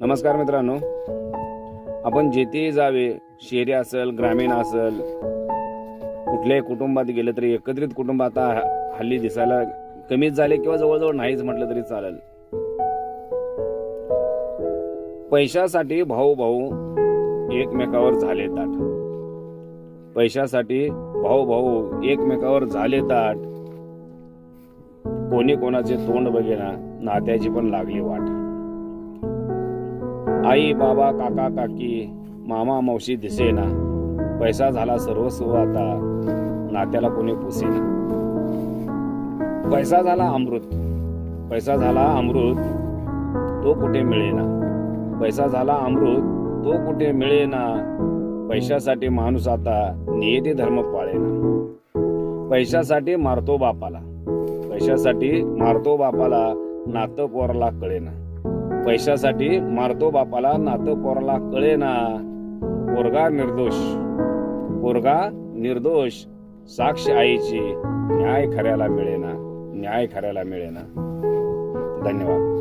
नमस्कार मित्रांनो. आपण जेथे जावे शहरी असेल ग्रामीण असेल कुठल्याही कुटुंबात गेलं तरी एकत्रित कुटुंब आता हल्ली दिसायला कमीच झाले किंवा जवळजवळ नाहीच म्हटलं तरी चालेल. पैशासाठी भाऊ भाऊ एकमेकावर झाले ताट पैशासाठी भाऊ भाऊ एकमेकावर झाले ताट कोणी कोणाचे तोंड बघेना नात्याची पण लागली वाट. आई बाबा काका काकी मामा मावशी दिसेना. पैसा झाला सर्वस्व आता. नात्याला कोणी पुसेना. पैसा झाला अमृत. पैसा झाला अमृत तो कुठे मिळेना? पैसा झाला अमृत तो कुठे मिळेना? पैशासाठी माणूस आता नियती धर्म पाळेना. पैशासाठी मारतो बापाला. पैशासाठी मारतो बापाला नातं पोराला कळेना. पैशासाठी मारतो बापाला नातं पोराला. कळेना पोरगा निर्दोष. पोरगा निर्दोष. साक्ष आईची. न्याय खऱ्याला मिळेना. न्याय खऱ्याला मिळेना. धन्यवाद.